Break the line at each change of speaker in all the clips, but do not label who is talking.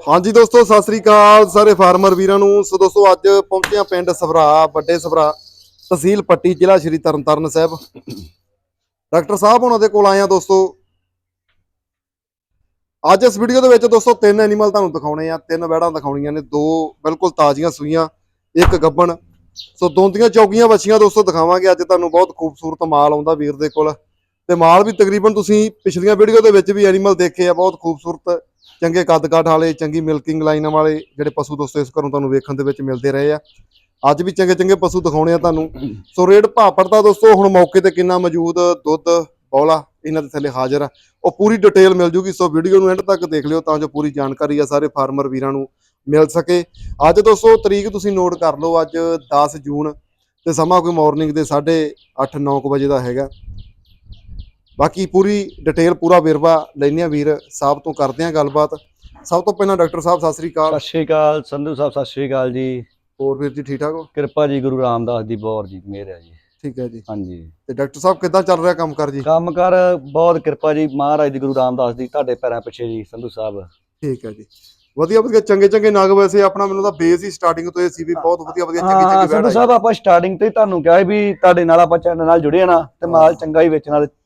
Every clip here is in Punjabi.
ਹਾਂਜੀ ਦੋਸਤੋ, ਸਤਿ ਸ੍ਰੀ ਅਕਾਲ ਸਾਰੇ ਫਾਰਮਰ ਵੀਰਾਂ ਨੂੰ। ਸੋ ਦੋਸਤੋ, ਅੱਜ ਪਹੁੰਚੇ ਪਿੰਡ ਸਭਰਾ ਵੱਡੇ ਸਭਰਾ ਤਹਿਸੀਲ ਪੱਟੀ, ਜ਼ਿਲ੍ਹਾ ਸ਼੍ਰੀ ਤਰਨਤਾਰਨ ਸਾਹਿਬ। ਡਾਕਟਰ ਸਾਹਿਬ ਉਹਨਾਂ ਦੇ ਕੋਲ ਆਏ ਆ ਦੋਸਤੋ। ਅੱਜ ਇਸ ਵੀਡੀਓ ਦੇ ਵਿੱਚ ਦੋਸਤੋ, ਤਿੰਨ ਐਨੀਮਲ ਤੁਹਾਨੂੰ ਦਿਖਾਉਣੇ ਆ। ਤਿੰਨ ਵੈੜਾਂ ਦਿਖਾਉਣੀਆਂ ਨੇ, ਦੋ ਬਿਲਕੁਲ ਤਾਜ਼ੀਆਂ ਸੂਈਆਂ, ਇੱਕ ਗੱਬਣ। ਸੋ ਦੋਂਦੀਆਂ ਚੌਗੀਆਂ ਬੱਚੀਆਂ ਦੋਸਤੋ, ਦਿਖਾਵਾਂਗੇ ਅੱਜ ਤੁਹਾਨੂੰ ਬਹੁਤ ਖੂਬਸੂਰਤ ਮਾਲ ਆਉਂਦਾ ਵੀਰ ਦੇ ਕੋਲ। ਤੇ ਮਾਲ ਵੀ ਤਕਰੀਬਨ ਤੁਸੀਂ ਪਿਛਲੀਆਂ ਵੀਡੀਓ ਦੇ ਵਿੱਚ ਵੀ ਐਨੀਮਲ ਦੇਖੇ ਆ, ਬਹੁਤ ਖੂਬਸੂਰਤ ਚੰਗੇ ਕੱਦ ਕਾਠ ਵਾਲੇ, ਚੰਗੀ ਮਿਲਕਿੰਗ ਲਾਈਨਾਂ ਵਾਲੇ ਜਿਹੜੇ ਪਸ਼ੂ ਦੋਸਤੋ ਇਸ ਘਰੋਂ ਤੁਹਾਨੂੰ ਵੇਖਣ ਦੇ ਵਿੱਚ ਮਿਲਦੇ ਰਹੇ ਆ। ਅੱਜ ਵੀ ਚੰਗੇ ਚੰਗੇ ਪਸ਼ੂ ਦਿਖਾਉਣੇ ਆ ਤੁਹਾਨੂੰ। ਸੋ ਰੇਟ ਭਾਪੜ ਦਾ ਦੋਸਤੋ, ਹੁਣ ਮੌਕੇ ਤੇ ਕਿੰਨਾ ਮੌਜੂਦ ਦੁੱਧ, ਬੌਲਾ ਇਹਨਾਂ ਦੇ ਥੱਲੇ ਹਾਜ਼ਰ ਆ। ਉਹ ਪੂਰੀ ਡਿਟੇਲ ਮਿਲ ਜੂਗੀ, ਸੋ ਵੀਡੀਓ ਨੂੰ ਐਂਡ ਤੱਕ ਦੇਖ ਲਿਓ ਤਾਂ ਜੋ ਪੂਰੀ ਜਾਣਕਾਰੀ ਆ ਸਾਰੇ ਫਾਰਮਰ ਵੀਰਾਂ ਨੂੰ ਮਿਲ ਸਕੇ। ਅੱਜ ਦੋਸਤੋ, ਤਰੀਕ ਤੁਸੀਂ ਨੋਟ ਕਰ ਲਓ, ਅੱਜ 10 ਜੂਨ ਤੇ ਸਮਾਂ ਕੋਈ ਮਾਰਨਿੰਗ ਦੇ 8:30 9 ਵਜੇ ਦਾ ਹੈਗਾ। ਬਾਕੀ ਪੂਰੀ ਡਿਟੇਲ ਪੂਰਾ ਵੇਰਵਾ ਲੈਣੇ ਆ ਵੀਰ ਸਾਹਿਬ ਤੋਂ ਕਰਦੇ ਆ ਗੱਲਬਾਤ। ਸਭ ਤੋਂ ਪਹਿਲਾਂ ਡਾਕਟਰ ਸਾਹਿਬ ਸਤਿ ਸ੍ਰੀ ਅਕਾਲ।
ਸਤਿ ਸ਼੍ਰੀ ਅਕਾਲ ਸੰਧੂ ਸਾਹਿਬ ਸਤਿ ਸ਼੍ਰੀ ਅਕਾਲ ਜੀ।
ਹੋਰ ਵੀਰ ਜੀ ਠੀਕ ਠਾਕ ਹੋ?
ਕਿਰਪਾ ਜੀ ਗੁਰੂ ਰਾਮਦਾਸ ਦੀ ਬੌਰ ਜੀ ਮਿਹਰ ਹੈ ਜੀ।
ਠੀਕ ਹੈ ਜੀ।
ਹਾਂਜੀ।
ਤੇ ਡਾਕਟਰ ਸਾਹਿਬ ਕਿੱਦਾਂ ਚੱਲ ਰਿਹਾ ਕੰਮ ਕਰ ਜੀ?
ਕੰਮ ਕਰ ਬਹੁਤ ਕਿਰਪਾ ਜੀ ਮਹਾਰਾਜ ਦੀ ਗੁਰੂ ਰਾਮਦਾਸ ਦੀ ਤੁਹਾਡੇ ਪੈਰਾਂ ਪਿੱਛੇ ਜੀ ਸੰਧੂ ਸਾਹਿਬ।
ਠੀਕ ਹੈ ਜੀ। ਵਧੀਆ ਵਧੀਆ ਚੰਗੇ ਚੰਗੇ ਨਗ ਵੈਸੇ ਆਪਣਾ ਮੈਨੂੰ ਤਾਂ ਬੇਸ ਹੀ ਸਟਾਰਟਿੰਗ ਤੋਂ ਇਹ ਸੀ ਵੀ ਬਹੁਤ ਵਧੀਆ ਵਧੀਆ ਚੰਗੀ ਚੰਗੀ
ਸੰਧੂ
ਵੈੜ
ਸਾਹਿਬ ਆਪਾਂ ਸਟਾਰਟਿੰਗ ਤੇ ਹੀ ਤੁਹਾਨੂੰ ਕਿਹਾ ਵੀ ਤੁਹਾਡੇ ਨਾਲ ਆਪਾਂ ਚੈਨਲ ਨਾਲ ਜੁੜੇ ਆ ਨਾ ਤੇ ਮਾਲ ਚੰਗਾ ਹੀ ਵੇਚਣਾ
ਬਿਲਕੁਲ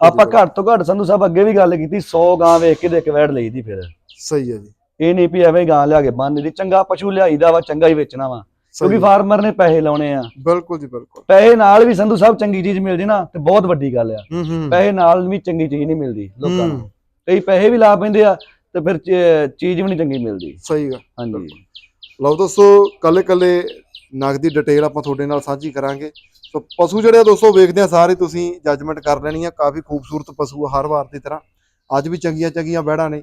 ਆਪਾਂ ਘੱਟ ਤੋਂ ਘੱਟ ਸੰਧੂ ਸਾਹਿਬ ਅੱਗੇ ਵੀ ਗੱਲ ਕੀਤੀ 100 ਗਾਂ ਵੇਖ ਕੇ ਇੱਕ ਵੈੜ ਲਈਦੀ ਫਿਰ।
ਸਹੀ ਹੈ ਜੀ।
ਇਹ ਨਹੀਂ ਵੀ ਐਵੇਂ ਗਾਂ ਲਿਆ ਕੇ ਬੰਨ ਦੀ ਚੰਗਾ ਪਸ਼ੂ ਲਿਆਈਦਾ ਵਾ ਚੰਗਾ ਹੀ ਵੇਚਣਾ ਵਾ ਕਿਉਂਕਿ। ਫਾਰਮਰ ਨੇ ਪੈਸੇ ਲਾਉਣੇ ਆ।
ਬਿਲਕੁਲ ਜੀ ਬਿਲਕੁਲ।
ਪੈਸੇ ਨਾਲ ਵੀ ਸੰਧੂ ਸਾਹਿਬ ਚੰਗੀ ਚੀਜ਼ ਮਿਲ ਜੇ ਨਾ ਤੇ ਬਹੁਤ ਵੱਡੀ ਗੱਲ ਆ। ਪੈਸੇ ਨਾਲ ਵੀ ਚੰਗੀ ਚੀਜ਼ ਨਹੀਂ ਮਿਲਦੀ ਲੋਕਾਂ ਨੂੰ। ਕਈ ਪੈਸੇ ਵੀ ਲਾ ਪੈਂਦੇ ਆ ਤੇ ਫਿਰ ਚੀਜ਼ ਵੀ ਨਹੀਂ ਚੰਗੀ ਮਿਲਦੀ।
ਸਹੀ ਗਾ
ਹਾਂਜੀ।
ਲਓ ਦੋਸਤੋ ਕੱਲੇ ਕੱਲੇ ਨਗ ਦੀ ਡਿਟੇਲ ਆਪਾਂ ਤੁਹਾਡੇ ਨਾਲ ਸਾਂਝੀ ਕਰਾਂਗੇ। ਸੋ ਪਸ਼ੂ ਜਿਹੜੇ ਆ ਦੋਸਤੋ ਵੇਖਦੇ ਆ ਸਾਰੇ ਤੁਸੀਂ ਜੱਜਮੈਂਟ ਕਰ ਲੈਣੀ ਆ। ਕਾਫੀ ਖੂਬਸੂਰਤ ਪਸ਼ੂ ਆ ਹਰ ਵਾਰ ਦੀ ਤਰ੍ਹਾਂ। ਅੱਜ ਵੀ ਚੰਗੀਆਂ ਚੰਗੀਆਂ ਬੈੜਾਂ ਨੇ।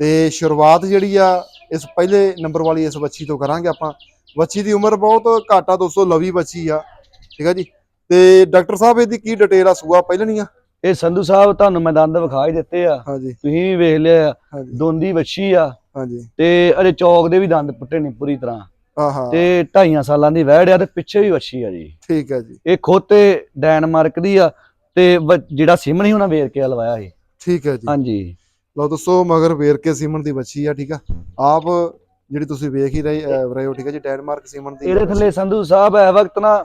ਤੇ ਸ਼ੁਰੂਆਤ ਜਿਹੜੀ ਆ ਇਸ ਪਹਿਲੇ ਨੰਬਰ ਵਾਲੀ ਇਸ ਬੱਚੀ ਤੋਂ ਕਰਾਂਗੇ ਆਪਾਂ। ਬੱਚੀ ਦੀ ਉਮਰ ਬਹੁਤ ਘੱਟ ਆ ਦੋਸਤੋ ਲਵੀ ਬੱਚੀ ਆ। ਠੀਕ ਆ ਜੀ? ਤੇ ਡਾਕਟਰ ਸਾਹਿਬ ਇਹਦੀ ਕੀ ਡਿਟੇਲ ਆ ਸੂਆ ਪਹਿਲਣੀ ਆ?
ਇਹ ਸੰਧੂ ਸਾਹਿਬ ਤੁਹਾਨੂੰ ਮੈਂ ਦੰਦ ਵਿਖਾ ਹੀ ਦਿੱਤੇ ਆ।
ਹਾਂਜੀ।
ਤੁਸੀਂ ਵੀ ਵੇਖ ਲਿਆ ਦੋਂਦੀ ਵੱਛੀ ਆ।
ਹਾਂਜੀ।
ਤੇ ਅਜੇ ਚੌਕ ਦੇ ਵੀ ਦੰਦ ਪੁੱਟੇ ਨਹੀਂ ਪੂਰੀ ਤਰ੍ਹਾਂ।
ਹਾਂ ਹਾਂ
ਤੇ ਢਾਈਆਂ ਸਾਲਾਂ ਦੀ ਵਹਿੜ ਆ ਤੇ ਪਿੱਛੇ ਵੀ ਵੱਛੀ ਆ ਜੀ।
ਠੀਕ ਹੈ ਜੀ।
ਇਹ ਖੋਤੇ ਡੈਨਮਾਰਕ ਦੀ ਆ ਤੇ ਜਿਹੜਾ ਸਿਮਣੀ ਉਹਨਾਂ ਵੇਰ ਕੇ ਲਵਾਇਆ ਸੀ।
ਠੀਕ ਹੈ ਜੀ।
ਹਾਂਜੀ।
ਲਓ ਦੋਸਤੋ ਮਗਰ ਵੇਰ ਕੇ ਸੀਮਨ ਦੀ ਬੱਚੀ ਆ ਠੀਕ ਆ। ਆਪ ਜਿਹੜੀ ਤੁਸੀਂ ਵੇਖ ਹੀ ਰਹੇ ਰਹੇ ਹੋ ਠੀਕ ਆ ਜੀ ਡੈਨਮਾਰਕ ਸੀਮਨ ਦੀ
ਇਹਦੇ ਥੱਲੇ ਸੰਧੂ ਸਾਹਿਬ ਇਹ ਵਕਤ ਨਾ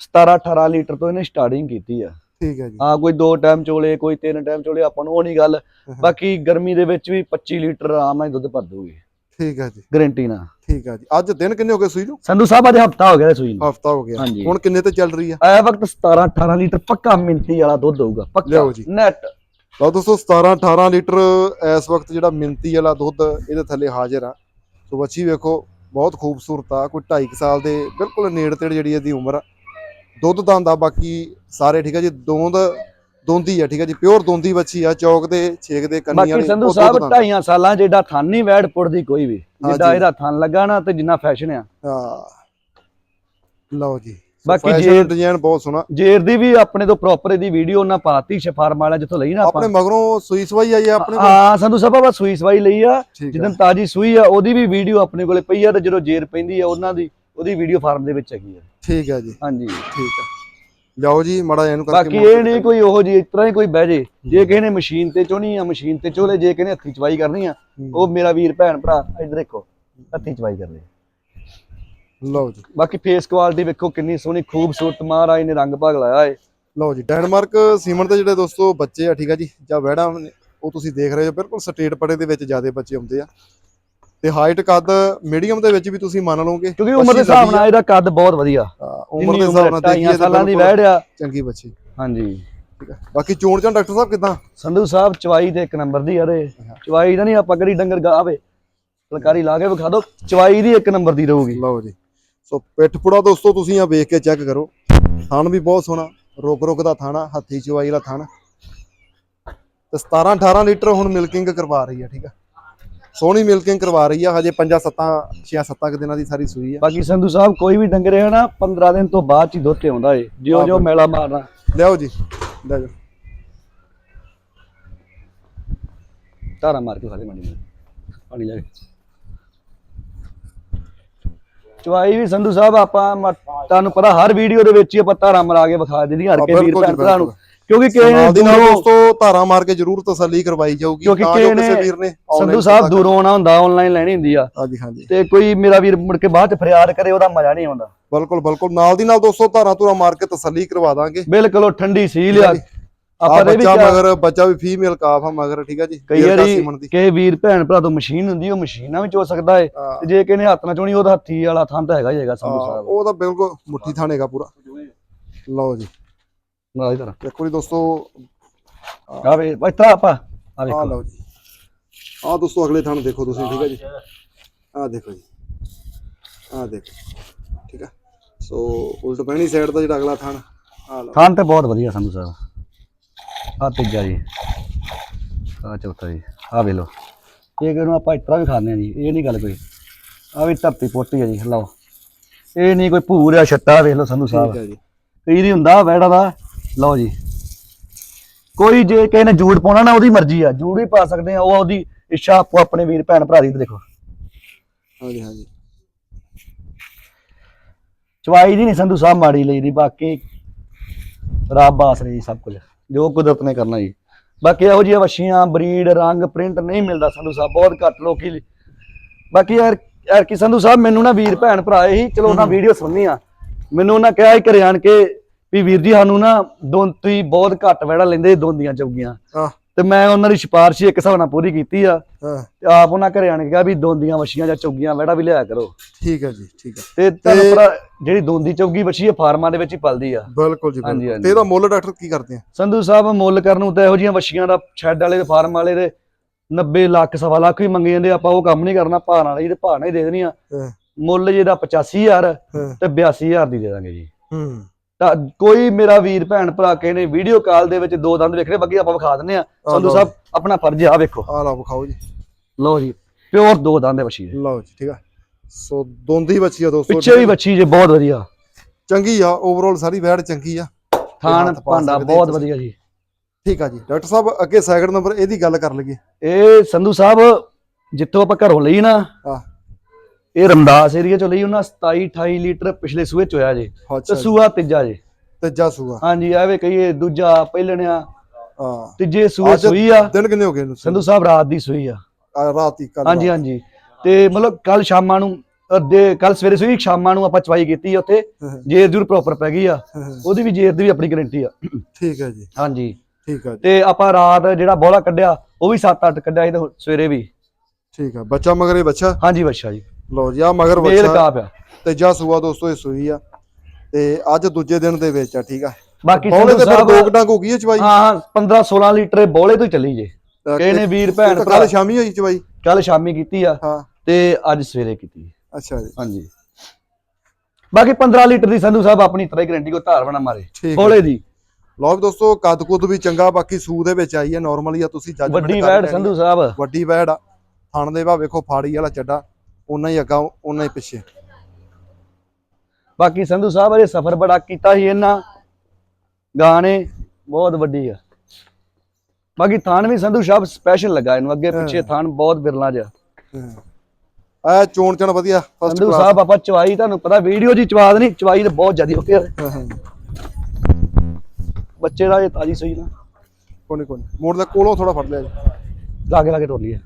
17 18 ਲੀਟਰ ਤੋਂ ਇਹਨੇ ਸਟਾਰਟਿੰਗ ਕੀਤੀ ਆ।
ਠੀਕ ਹੈ ਜੀ।
ਹਾਂ ਕੋਈ ਦੋ ਟਾਈਮ ਚੋਲੇ ਕੋਈ ਤਿੰਨ ਟਾਈਮ ਚੋਲੇ ਆਪਾਂ ਨੂੰ ਉਹ ਨਹੀਂ ਗੱਲ। ਬਾਕੀ ਗਰਮੀ ਦੇ ਵਿੱਚ ਵੀ 25 ਲੀਟਰ ਆਰਾਮ ਨਾਲ ਦੁੱਧ ਭਰ ਦੂਗੀ
ਠੀਕ ਹੈ ਜੀ।
ਗਾਰੰਟੀ ਨਾਲ।
ਠੀਕ ਹੈ ਜੀ। ਅੱਜ ਦਿਨ ਕਿੰਨੇ ਹੋ ਗਏ ਸੂਈ ਨੂੰ?
ਸੰਧੂ ਸਾਹਿਬ ਅੱਜ ਹਫਤਾ ਹੋ ਗਿਆ ਸੂਈ ਨੂੰ।
ਹਫਤਾ ਹੋ ਗਿਆ।
ਹਾਂਜੀ।
ਹੁਣ ਕਿੰਨੇ ਤੇ ਚੱਲ ਰਹੀ ਆ?
ਇਹ ਵਕਤ 17 18 ਲੀਟਰ ਪੱਕਾ ਮਿੰਤੀ ਵਾਲਾ ਦੁੱਧ ਹੋਊਗਾ ਪੱਕਾ
ਲਿਆਓ ਜੀ।
ਨੈਟ
ਲਓ ਦੋਸਤੋ 17 18 ਲੀਟਰ ਇਸ ਵਕਤ ਜਿਹੜਾ ਮਿੰਤੀ ਵਾਲਾ ਦੁੱਧ ਇਹਦੇ ਥੱਲੇ ਹਾਜ਼ਰ ਆ। ਸੋ ਬੱਚੀ ਵੇਖੋ ਬਹੁਤ ਖੂਬਸੂਰਤ ਆ। ਕੋਈ 2.5 ਸਾਲ ਦੇ ਬਿਲਕੁਲ ਨੇੜੇ ਤੇੜੇ ਜਿਹੜੀ ਇਹਦੀ ਉਮਰ ਆ। ਦੁੱਧ ਦੰਦ ਆ ਬਾਕੀ ਸਾਰੇ ਠੀਕ ਆ ਜੀ। ਦੋਂਦ ਦੋਂਦੀ ਆ ਠੀਕ ਆ ਜੀ? ਪਿਓਰ ਦੋਂਦੀ ਬੱਚੀ ਆ ਚੌਕ ਦੇ ਛੇਕ ਦੇ ਕੰਨੀ
ਬਾਕੀ
ਵਾਲੀ
ਸੰਧੂ ਸਾਹਿਬ। ਢਾਈਆਂ ਸਾਲਾਂ ਜਿਹੜਾ ਥਣ ਨਹੀਂ ਵੈੜ ਪੁੱਟਦੀ ਕੋਈ ਵੀ ਜਿੱਦਾਂ। ਇਹਦਾ ਥਣ ਲੱਗਾ ਨਾ ਤੇ ਜਿੰਨਾ ਫੈਸ਼ਨ ਆ।
ਹਾਂ। ਲਓ ਜੀ।
ਬਾਕੀ
ਬਾਕੀ
ਜੇ-
ਡਿਜ਼ਾਈਨ ਬਹੁਤ ਸੋਹਣਾ।
ਜੇਰ ਦੀ ਵੀ ਆਪਣੇ ਤੋਂ ਪ੍ਰੋਪਰ ਇਹਦੀ ਵੀਡੀਓ ਉਹਨਾਂ ਪਾਤੀ ਸ਼ਫਾਰਮ ਵਾਲਾ ਜਿੱਥੋਂ ਲਈ ਨਾ
ਆਪਣੇ
ਆਪਾਂ
ਮਗਰੋਂ ਸੂਈ ਸਵਾਈ ਆਈ ਆ ਆਪਣੇ ਕੋਲ?
ਹਾਂ ਸੰਧੂ ਸਾਹਿਬ ਆਪਾਂ ਸੂਈ ਸਵਾਈ ਲਈ ਆ।
ਹੈ
ਤਾਜੀ ਸੂਈ ਆ ਉਹਦੀ ਵੀ ਵੀਡੀਓ ਆਪਣੇ ਕੋਲੇ ਪਈ ਆ ਤੇ ਜਦੋਂ ਜੇਰ ਪੈਂਦੀ ਆ ਉਹਨਾਂ ਦੀ ਉਹਦੀ ਵੀਡੀਓ ਫਾਰਮ ਦੇ ਵਿੱਚ ਹੈਗੀ ਆ।
ਠੀਕ ਹੈ ਜੀ।
ਹਾਂਜੀ।
ਠੀਕ ਹੈ ਜਾਓ ਜੀ ਮੜਾ ਇਹਨੂੰ ਕਰਕੇ
ਬਾਕੀ ਇਹ ਨਹੀਂ ਕੋਈ ਉਹੋ ਜੀ ਇਸ ਤਰ੍ਹਾਂ ਹੀ ਕੋਈ ਬਹਿ ਜੇ। ਜੇ ਕਿਸੇ ਨੇ ਮਸ਼ੀਨ ਤੇ ਚੋਣੀ ਆ ਮਸ਼ੀਨ ਤੇ ਚੋਲੇ ਜੇ ਕਿਸੇ ਨੇ ਹੱਥੀ ਚਵਾਈ ਕਰਨੀ ਆ ਉਹ ਮੇਰਾ ਵੀਰ ਭੈਣ ਭਰਾ ਇੱਧਰ ਦੇਖੋ ਹੱਥੀ ਚਵਾਈ ਕਰ ਲੈ
ਲਓ ਜੀ।
ਬਾਕੀ ਫੇਸ ਕੁਆਲਿਟੀ ਵੇਖੋ ਕਿੰਨੀ ਸੋਹਣੀ ਖੂਬਸੂਰਤ ਮਹਾਰਾਜ ਨੇ ਰੰਗ ਭਾਗ ਲਾਇਆ ਏ।
ਲਓ ਜੀ ਡੈਨਮਾਰਕ ਸੀਮਨ ਦੇ ਜਿਹੜੇ ਦੋਸਤੋ ਬੱਚੇ ਆ ਠੀਕ ਆ ਜੀ ਜਾਂ ਵਹਿੜਾ ਉਹ ਤੁਸੀਂ ਦੇਖ ਰਹੇ ਹੋ ਬਿਲਕੁਲ ਸਟੇਟ ਪੜੇ ਦੇ ਵਿੱਚ ਜ਼ਿਆਦਾ ਬੱਚੇ ਆਉਂਦੇ ਆ। ਤੇ ਹਾਈਟ ਕੱਦ ਮੀਡੀਅਮ ਦੇ ਵਿੱਚ ਵੀ ਤੁਸੀਂ ਮੰਨ ਲਓਗੇ।
ਕਿਉਂਕਿ ਉਮਰ ਦੇ ਹਿਸਾਬ ਨਾਲ ਇਹਦਾ ਕੱਦ ਬਹੁਤ ਵਧੀਆ।
ਹਾਂ, ਉਮਰ ਦੇ ਹਿਸਾਬ ਨਾਲ ਦੇਖੀਏ
ਸਾਲਾਂ ਦੀ ਵਹਿੜ ਆ।
ਚੰਗੀ ਬੱਚੀ।
ਹਾਂਜੀ।
ਬਾਕੀ ਚੋਣ ਚਾਂ ਡਾਕਟਰ ਸਾਹਿਬ ਕਿਦਾਂ?
ਸੰਧੂ ਸਾਹਿਬ ਚਵਾਈ ਤੇ ਇੱਕ ਨੰਬਰ ਦੀ ਯਾਰੇ ਚਵਾਈ ਦਾ ਨਹੀਂ ਆਪਾਂ ਕਰੀ ਡੰਗਰ ਗਾਵੇ ਫਲਕਾਰੀ ਲਾ ਕੇ ਵਿਖਾ ਦਿਓ। ਚਵਾਈ ਦੀ ਇੱਕ ਨੰਬਰ ਦੀ ਰਹੂਗੀ।
ਲਓ ਜੀ। ਸੋ ਪਿੱਠ ਪੁੜਾ ਦੋਸਤੋ ਤੁਸੀਂ ਆ ਵੇਖ ਕੇ ਚੈੱਕ ਕਰੋ। ਥਣ ਵੀ ਬਹੁਤ ਸੋਹਣਾ। ਰੁਕ ਰੁਕ ਦਾ ਥਾਣਾ ਹੱਥੀ ਚਵਾਈ ਵਾਲਾ ਥਣ। ਤੇ 17 18 ਲੀਟਰ ਹੁਣ ਮਿਲਕਿੰਗ ਕਰਵਾ ਰਹੀ ਆ ਠੀਕ ਆ। ਸੋਹਣੀ ਮਿਲਕਿੰਗ ਕਰਵਾ ਰਹੀ ਆ ਹਜੇ 5 7 6 7 ਦਿਨਾਂ ਦੀ ਸਾਰੀ ਸੂਈ ਆ।
ਬਾਕੀ ਸੰਧੂ ਸਾਹਿਬ ਕੋਈ ਵੀ ਡੰਗਰ ਹੈ ਨਾ 15 ਦਿਨ ਤੋਂ ਬਾਅਦ ਚ ਹੀ ਦੁੱਧ ਤੇ ਆਉਂਦਾ ਏ। ਜਿਉਂ ਜਿਉਂ ਮੇਲਾ ਮਾਰਨਾ।
ਲਿਆਓ ਜੀ ਲੈ ਜਾਓ।
ਧਾਰਾ ਮਾਰ ਕੇ ਸਾਰੇ ਮੰਡੀ ਨੂੰ ਪਾਣੀ ਲੈ ਕੇ। ਚਵਾਈ ਵੀ ਸੰਧੂ ਸਾਹਿਬ ਆਪਾਂ ਤੁਹਾਨੂੰ ਪਤਾ ਹਰ ਵੀਡੀਓ ਦੇ ਵਿੱਚ ਹੀ ਆਪਾਂ ਧਾਰਾ ਮਰਾ ਕੇ ਵਿਖਾ ਦਿੰਦੀ ਹਰ ਕੇ ਵੀਰ ਭਰਾ ਨੂੰ। ਕਿਉਂਕਿ ਕਿਸੇ ਨੇ
ਨਾਲ ਦੀ ਨਾਲ
ਦੂਰੋਂ
ਦੋਸਤੋ ਧਾਰਾਂ ਮਾਰ ਕੇ ਜ਼ਰੂਰ ਤਸੱਲੀ ਕਰਵਾਈ ਜਾਊਗੀ
ਕਿਉਂਕਿ
ਤਾਂ ਜੋ
ਕਿਸੇ
ਕਿਸੇ
ਨੇ
ਵੀਰ ਨੇ
ਸੰਧੂ ਸਾਹਿਬ ਦੂਰੋਂ ਆਉਣਾ ਹੁੰਦਾ ਆਨਲਾਈਨ ਲੈਣੀ ਹੁੰਦੀ ਆ।
ਹਾਂਜੀ ਹਾਂਜੀ।
ਤੇ ਕੋਈ ਮੇਰਾ ਵੀਰ ਮੁੜ ਕੇ ਬਾਅਦ ਚ ਫਰਿਆਦ ਕਰੇ ਉਹਦਾ ਮਜ਼ਾ ਨਹੀਂ ਆਉਂਦਾ।
ਬਿਲਕੁਲ ਬਿਲਕੁਲ। ਨਾਲ ਦੀ ਨਾਲ ਦੋਸਤੋ ਧਾਰਾਂ ਧੁਰਾਂ ਮਾਰ ਕੇ ਤਸੱਲੀ ਕਰਵਾ ਦਾਂਗੇ।
ਬਿਲਕੁਲ ਉਹ ਠੰਡੀ ਸੀਲ ਆ।
ਆ
ਆਪਾਂ ਇਹ ਵੀ
ਬੱਚਾ
ਕਿਹਾ-
ਮਗਰ ਬੱਚਾ ਵੀ ਫੀਮੇਲ ਕਾਫ ਆ ਮਗਰ ਠੀਕ ਆ ਜੀ?
ਕਈ ਵਾਰੀ
ਸੀਮਨ ਦੀ।
ਕਿਸੇ ਵੀਰ ਭੈਣ ਭਰਾ ਤੋਂ ਮਸ਼ੀਨ ਹੁੰਦੀ ਉਹ ਮਸ਼ੀਨਾਂ ਵੀ ਚੋ ਸਕਦਾ ਏ।
ਹਾਂ,
ਤੇ ਜੇ ਕਿਸੇ ਨੇ ਹੱਥ ਨਾਲ ਚੋਣੀ ਉਹਦਾ ਹੱਥੀ ਵਾਲਾ ਥਾਂ ਤਾਂ ਹੈਗਾ ਹੀ ਹੈਗਾ ਸੰਧੂ
ਹਾਂ,
ਸਾਹਿਬ।
ਉਹ ਤਾਂ ਬਿਲਕੁਲ ਮੁੱਠੀ ਥਾਣੇਗਾ ਪੂਰਾ। ਲਓ ਜੀ।
ਨਾਲ ਤਰ੍ਹਾਂ
ਦੇਖੋ ਜੀ ਦੋਸਤੋ
ਆ ਵੇ ਇਤਰਾ ਆਪਾਂ। ਆ
ਆ
ਵੇਖੋ
ਲਓ ਜੀ। ਆ ਦੋਸਤੋ ਅਗਲੇ ਥਾਣ ਦੇਖੋ ਤੁਸੀਂ ਠੀਕ ਹੈ ਜੀ? ਆ ਦੇਖੋ ਜੀ। ਆ ਦੇਖੋ ਠੀਕ ਆ? ਸੋ ਉਲਟ ਪੈਣੀ ਸਾਈਡ ਦਾ ਜਿਹੜਾ ਅਗਲਾ ਥਾਣ ਆ ਲਓ।
ਥਾਂ ਤੇ ਬਹੁਤ ਵਧੀਆ ਸੰਧੂ ਸਾਹਿਬ ਆ ਤੀਜਾ ਜੀ। ਆ ਚੌਥਾ ਜੀ। ਆ ਵੇ ਲੋ ਇਹ ਕਿਨੂੰ ਆਪਾਂ ਇਤਰਾ ਵੀ ਖਾਂਦੇ ਆ ਜੀ? ਇਹ ਨਹੀਂ ਗੱਲ ਕੋਈ। ਆ ਵੀ ਧਰਤੀ ਪੋਟੀ ਹੈ ਜੀ ਲਓ। ਇਹ ਨਹੀਂ ਕੋਈ ਭੂਰ ਆ ਛੱਟਾ ਵੇਖ ਲਓ ਸੰਧੂ ਸਾਹਿਬ
ਠੀਕ ਹੈ ਜੀ।
ਕਈ ਨਹੀਂ ਹੁੰਦਾ ਵੈੜਾ ਦਾ। ਲਓ ਜੀ। ਕੋਈ ਜੇ ਕਿਸੇ ਨੇ ਜੂੜ ਪਾਉਣਾ ਨਾ ਉਹਦੀ ਮਰਜ਼ੀ ਆ। ਜੂੜ ਵੀ ਪਾ ਸਕਦੇ ਆ ਉਹ ਉਹਦੀ ਇੱਛਾ ਆਪੋ ਆਪਣੇ ਵੀਰ ਭੈਣ ਭਰਾ ਦੀ ਦੇਖੋ।
ਹਾਂਜੀ ਹਾਂਜੀ।
ਚਵਾਈ ਦੀ ਨਹੀਂ ਸੰਧੂ ਸਾਹਿਬ ਮਾੜੀ ਲਈ ਦੀ ਬਾਕੀ ਰੱਬ ਆਸਰੇ ਜੀ ਸਭ ਕੁਝ। ਜੋ ਕੁਦਰਤ ਨੇ ਕਰਨਾ ਜੀ। ਬਾਕੀ ਇਹੋ ਜਿਹੀਆਂ ਵਸ਼ੀਆਂ ਬਰੀਡ ਰੰਗ ਪ੍ਰਿੰਟ ਨਹੀਂ ਮਿਲਦਾ ਸੰਧੂ ਸਾਹਿਬ ਬਹੁਤ ਘੱਟ ਲੋਕੀ ਬਾਕੀ ਯਾਰ ਯਾਰ ਕੀ ਸੰਧੂ ਸਾਹਿਬ ਮੈਨੂੰ ਨਾ ਵੀਰ ਭੈਣ ਭਰਾ ਹੀ ਚਲੋ ਉਹਨਾਂ ਵੀਡੀਓ ਸੁਣਨੀ ਆ। ਮੈਨੂੰ ਉਹਨਾਂ ਕਿਹਾ ਸੀ ਘਰੇ ਆਣ ਕੇ ਵੀ ਵੀਰ ਜੀ ਸਾਨੂੰ ਨਾ ਦੋ ਤੁਸੀਂ ਬਹੁਤ ਘੱਟ ਵੜਾ ਲੈਂਦੇ ਦੋਂਦੀਆਂ ਚੌਗੀਆਂ।
ਹਾਂ।
ਤੇ ਮੈਂ ਉਹਨਾਂ ਦੀ ਸਿਫਾਰਿਸ਼ ਇੱਕ ਹਿਸਾਬ ਨਾਲ ਪੂਰੀ ਕੀਤੀ ਆ।
ਹਾਂ।
ਤੇ ਆਪ ਉਹਨਾਂ ਘਰੇ ਆਣ ਕੇ ਕਿਹਾ ਵੀ ਦੋਂਦੀਆਂ ਵਸ਼ੀਆਂ ਜਾਂ ਚੌਗੀਆਂ ਵੜਾ ਵੀ ਲਿਆ ਕਰੋ।
ਠੀਕ ਹੈ ਜੀ ਠੀਕ ਹੈ
ਤੇ ਤੁਹਾਨੂੰ ਪਤਾ ਜਿਹੜੀ ਦੋਂਦੀ ਚੌਗੀ ਵਛੀ ਹੈ ਫਾਰਮਾਂ ਦੇ ਵਿੱਚ ਹੀ ਪਲਦੀ ਆ।
ਬਿਲਕੁਲ ਜੀ ਬਿਲਕੁਲ। ਤੇ ਇਹਦਾ ਮੁੱਲ ਡਾਕਟਰ ਕੀ ਕਰਦੇ ਆ?
ਸੰਧੂ ਸਾਹਿਬ ਮੁੱਲ ਕਰਨ ਨੂੰ ਤਾਂ ਇਹੋ ਜਿਹੀਆਂ ਵਛੀਆਂ ਦਾ ਸ਼ੈੱਡ ਵਾਲੇ ਦੇ ਫਾਰਮ ਵਾਲੇ ਦੇ 90 ਲੱਖ ਸਵਾ ਲੱਖ ਵੀ ਮੰਗੇ ਜਾਂਦੇ ਆਪਾਂ ਉਹ ਕੰਮ ਨਹੀਂ ਕਰਨਾ ਭਾਅ ਨਾਲ ਹੀ ਤੇ ਭਾਅ ਨਾਲ ਹੀ ਦੇ ਦੇਣੀਆਂ
ਹਾਂ,
ਮੁੱਲ ਜਿਹਦਾ 85000
ਹਾਂ,
ਤੇ 82000 ਦੀ ਦੇ ਦਾਂਗੇ ਜੀ।
ਹੂੰ।
ਤਾਂ ਕੋਈ ਮੇਰਾ ਵੀਰ ਭੈਣ ਭਰਾ ਕਿਸੇ ਨੇ ਵੀਡੀਓ ਕਾਲ ਦੇ ਵਿੱਚ ਦੋ ਦੰਦ ਵੇਖ ਰਹੇ ਬਾਕੀ ਆਪਾਂ ਵਿਖਾ ਦਿੰਨੇ ਆ ਸੰਧੂ ਸਾਹਿਬ ਆਪਣਾ ਫਰਜ਼ ਆ ਵੇਖੋ।
ਆ ਲਓ ਵਿਖਾਓ ਜੀ।
ਲਓ ਜੀ ਪਿਓਰ ਦੋ ਦੰਦ ਦੇ ਦੇ
ਲਓ ਜੀ ਠੀਕ ਆ। ਸੋ ਦੋਂਦੀ ਬੱਚੀ ਆ ਦੋਸਤੋ
ਪਿੱਛੇ ਵੀ ਵਛੀ ਜੇ ਬਹੁਤ ਵਧੀਆ।
ਚੰਗੀ ਆ ਓਵਰਆਲ ਸਾਰੀ ਵੈੜ ਚੰਗੀ ਆ।
ਥਾਣ ਭਾਂਡਾ ਬਹੁਤ। ਵਧੀਆ ਜੀ।
ਠੀਕ ਆ ਜੀ ਡਾਕਟਰ ਸਾਹਿਬ ਅੱਗੇ ਸੈਕਿੰਡ ਨੰਬਰ ਇਹਦੀ ਗੱਲ ਕਰ ਲਈਏ।
ਇਹ ਸੰਧੂ ਸਾਹਿਬ ਜਿੱਥੋਂ ਆਪਾਂ ਘਰੋਂ ਲਈ ਨਾ
ਆ
ਇਹ ਰਮਦਾਸ ਏਰੀਆ ਚੋਂ ਲਈ ਉਹਨਾਂ 27 28 ਲੀਟਰ ਪਿਛਲੇ ਸੂਏ ਚ ਹੋਇਆ ਜੇ।
ਅੱਛਾ
ਤੇ
ਜੀ,
ਸੂਆ ਤੀਜਾ ਜੇ।
ਤੀਜਾ ਸੂਆ।
ਹਾਂਜੀ ਐਵੇਂ ਕਹੀਏ ਦੂਜਾ ਪਹਿਲਣਿਆ
ਹਾਂ।
ਤੀਜੇ ਸੂਏ
ਅੱਜ
ਸੂਈ ਆ।
ਦਿਨ ਕਿੰਨੇ ਹੋ ਗਏ ਇਹਨੂੰ
ਸੰਧੂ ਸਾਹਿਬ ਰਾਤ ਦੀ ਸੂਈ
ਆ। ਰਾਤ ਹੀ ਕੱਲ
ਹਾਂਜੀ ਹਾਂਜੀ। ਤੇ ਮਤਲਬ ਕੱਲ ਸ਼ਾਮਾਂ ਨੂੰ ਅੱਧੇ ਕੱਲ ਸਵੇਰੇ ਸੂਈ ਸ਼ਾਮਾਂ ਨੂੰ ਆਪਾਂ ਚਵਾਈ ਕੀਤੀ ਆ ਉੱਥੇ। ਜੇਰ ਜੂਰ ਪ੍ਰੋਪਰ ਪੈ ਗਈ ਆ। ਉਹਦੀ ਵੀ ਜੇਰ ਦੀ ਵੀ ਆਪਣੀ ਗਾਰੰਟੀ ਆ।
ਠੀਕ ਹੈ ਜੀ।
ਹਾਂਜੀ।
ਠੀਕ ਆ ਜੀ।
ਤੇ ਆਪਾਂ ਰਾਤ ਜਿਹੜਾ ਬੋਲਾ ਕੱਢਿਆ ਉਹ ਵੀ 7-8 ਕੱਢਿਆ ਸੀ ਤੇ ਹੁਣ ਸਵੇਰੇ ਵੀ।
ਠੀਕ ਆ। ਬੱਚਾ ਮਗਰ ਬੱਚਾ?
ਹਾਂਜੀ ਬੱਚਾ ਜੀ।
ਲਓ ਜੀ ਆ ਮਗਰ
ਮੇਲ
ਬੱਚਾ
ਕਾਪ ਆ।
ਤੀਜਾ ਸੂਆ ਦੋਸਤੋ ਇਹ ਸੂਈ ਆ। ਤੇ ਅੱਜ ਦੂਜੇ ਦਿਨ ਦੇ ਵਿੱਚ ਆ ਠੀਕ ਆ।
ਬਾਕੀ
ਬੌਲੇ
ਸੰਧੂ
ਤੇ ਫਿਰ
ਸਾਹਿਬ
ਦੋ ਡੰਗ ਹੋ ਗਈ ਹੈ ਚਵਾਈ।
ਹਾਂ ਹਾਂ 15 16 ਲੀਟਰ ਇਹ ਬੋਲੇ ਤੋਂ ਹੀ ਚੱਲੀ ਜੇ। ਕਿਸੇ ਨੇ ਵੀਰ ਭੈਣ ਭਰਾ
ਕੱਲ ਸ਼ਾਮੀ ਹੋਈ ਚਵਾਈ।
ਕੱਲ ਸ਼ਾਮੀ ਕੀਤੀ ਆ
ਹਾਂ।
ਤੇ ਅੱਜ ਸਵੇਰੇ ਕੀਤੀ।
ਅੱਛਾ ਜੀ।
ਹਾਂਜੀ। ਬਾਕੀ 15 ਲੀਟਰ ਦੀ ਸੰਧੂ ਸਾਹਿਬ ਆਪਣੀ ਤਰ੍ਹਾਂ ਹੀ ਗਾਰੰਟੀ ਕੋ ਧਾਰ ਬਣਾ ਮਾਰੇ।
ਠੀਕ ਹੈ।
ਬੋਲੇ ਦੀ।
ਲਓ ਵੀ ਦੋਸਤੋ ਕੱਦ ਕੁੱਦ ਵੀ ਚੰਗਾ ਬਾਕੀ ਸੂ ਦੇ ਵਿੱਚ ਆਈ ਹੈ ਨਾਰਮਲੀ ਆ ਤੁਸੀਂ ਜੱਜਮੈਂਟ
ਵੱਡੀ ਵੈੜ ਸੰਧੂ ਸਾਹਿਬ।
ਵੱਡੀ ਵੈੜ ਆ। ਥਣ ਦੇ ਵਾ ਵੇਖੋ ਫਾੜੀ ਵਾਲਾ ਚੱਡਾ। ਉਨਾ ਹੀ ਅੱਗਾ ਉਨਾ ਹੀ ਪਿੱਛੇ।
ਬਾਕੀ ਸੰਧੂ ਸਾਹਿਬ ਇਹ ਸਫ਼ਰ ਬੜਾ ਕੀਤਾ ਸੀ ਇਹਨਾਂ। ਗਾਣੇ ਬਹੁਤ ਵੱਡੀ ਆ। ਬਾਕੀ ਥਾਨ ਵੀ ਸੰਧੂ ਸਾਹਿਬ ਸਪੈਸ਼ਲ ਲੱਗਾ ਇਹਨੂੰ ਅੱਗੇ ਪਿੱਛੇ ਥਾਨ ਬਹੁਤ ਬਿਰਲਾ ਜਿਹਾ।
ਆ ਚੋਣ ਚਣ ਵਧੀਆ ਫਸਟ
ਸੰਧੂ ਸਾਹਿਬ ਆਪਾਂ ਚਵਾਈ ਤੁਹਾਨੂੰ ਪਤਾ ਵੀਡੀਓ ਦੀ ਚਵਾਦ ਨਹੀਂ ਚਵਾਈ ਤੇ ਬਹੁਤ ਜ਼ਿਆਦੀ ਓਕੇ ਬੱਚੇ ਦਾ ਇਹ ਤਾਜੀ ਸਹੀ ਨਾ।
ਕੋਨੇ ਕੋਨੇ ਮੋੜ ਦਾ ਕੋਲੋਂ ਥੋੜਾ ਫੜ ਲਿਆ ਜੀ।
ਲਾਗੇ ਲਾਗੇ ਟੋਲੀ ਹੈ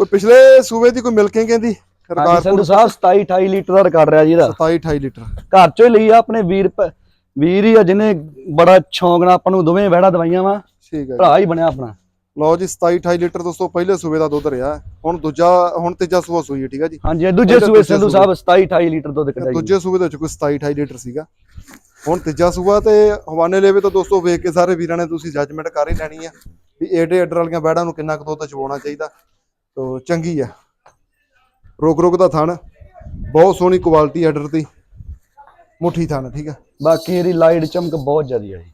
ਕੋਈ ਪਿਛਲੇ ਸੂਬੇ ਦੀ ਕੋਈ ਮਿਲਕਿੰਗ ਕਹਿੰਦੀ
ਹਾਂਜੀ
ਰਿਕਾਰਡ
ਸੰਧੂ ਸਾਹਿਬ 27 28 ਲੀਟਰ ਦਾ ਰਿਕਾਰਡ ਰਿਹਾ ਜੀ ਇਹਦਾ।
27 28 ਲੀਟਰ।
ਘਰ ਚੋਂ ਹੀ ਲਈ ਆ ਆਪਣੇ ਵੀਰ ਭ- ਵੀਰ ਹੀ ਆ ਜਿਹਨੇ ਬੜਾ ਸ਼ੌਂਕ ਨਾਲ ਆਪਾਂ ਨੂੰ ਦੋਵੇਂ ਵਹਿੜਾ ਦਵਾਈਆਂ ਵਾ।
ਠੀਕ ਹੈ ਜੀ।
ਭਰਾ ਹੀ ਬਣਿਆ ਆਪਣਾ।
ਲਓ ਜੀ 27 28 ਲੀਟਰ ਦੋਸਤੋ ਪਹਿਲੇ ਸੂਬੇ ਦਾ ਦੁੱਧ ਰਿਹਾ। ਹੁਣ ਦੂਜਾ ਹੁਣ ਤੀਜਾ ਸੂਆ ਸੂਈ ਹੈ ਠੀਕ ਹੈ ਜੀ।
ਹਾਂਜੀ ਇਹ ਦੂਜੇ
ਪਹਿਲੇ
ਸੂਏ
ਦੂਜੇ
ਸੰਧੂ
ਸੂਏ।
ਸਾਹਿਬ 27 28 ਲੀਟਰ ਦੁੱਧ ਕਢਾਈ
ਦੂਜੇ ਸੂਬੇ ਦੇ ਵਿੱਚ ਕੋਈ 27 28 ਲੀਟਰ ਸੀਗਾ। ਹੁਣ ਤੀਜਾ ਸੂਆ ਤੇ ਹਵਾਨੇ ਲੈਵੇ ਤਾਂ ਦੋਸਤੋ ਵੇਖ ਕੇ ਸਾਰੇ ਵੀਰਾਂ ਨੇ ਤੁਸੀਂ ਜੱਜਮੈਂਟ ਕਰ ਹੀ ਲੈਣੀ ਆ ਵੀ ਏਡੇ ਆਰਡਰ ਵਾਲੀਆਂ ਬੈੜਾਂ ਨੂੰ ਕਿੰਨਾ ਕੁ ਦੁੱਧ ਚਵਾਉਣਾ ਚਾਹੀਦਾ। ਤੋ ਚੰਗੀ ਆ। ਰੁਕ ਰੁਕ ਦਾ ਥਣ ਬਹੁਤ ਸੋਹਣੀ ਕੁਆਲਿਟੀ ਆਰਡਰ ਦੀ ਮੁੱਠੀ ਥਣ ਠੀਕ ਆ।
ਬਾਕੀ ਇਹਦੀ ਲਾਈਟ ਚਮਕ ਬਹੁਤ ਜ਼ਿਆਦੀ ਆ ਜੀ।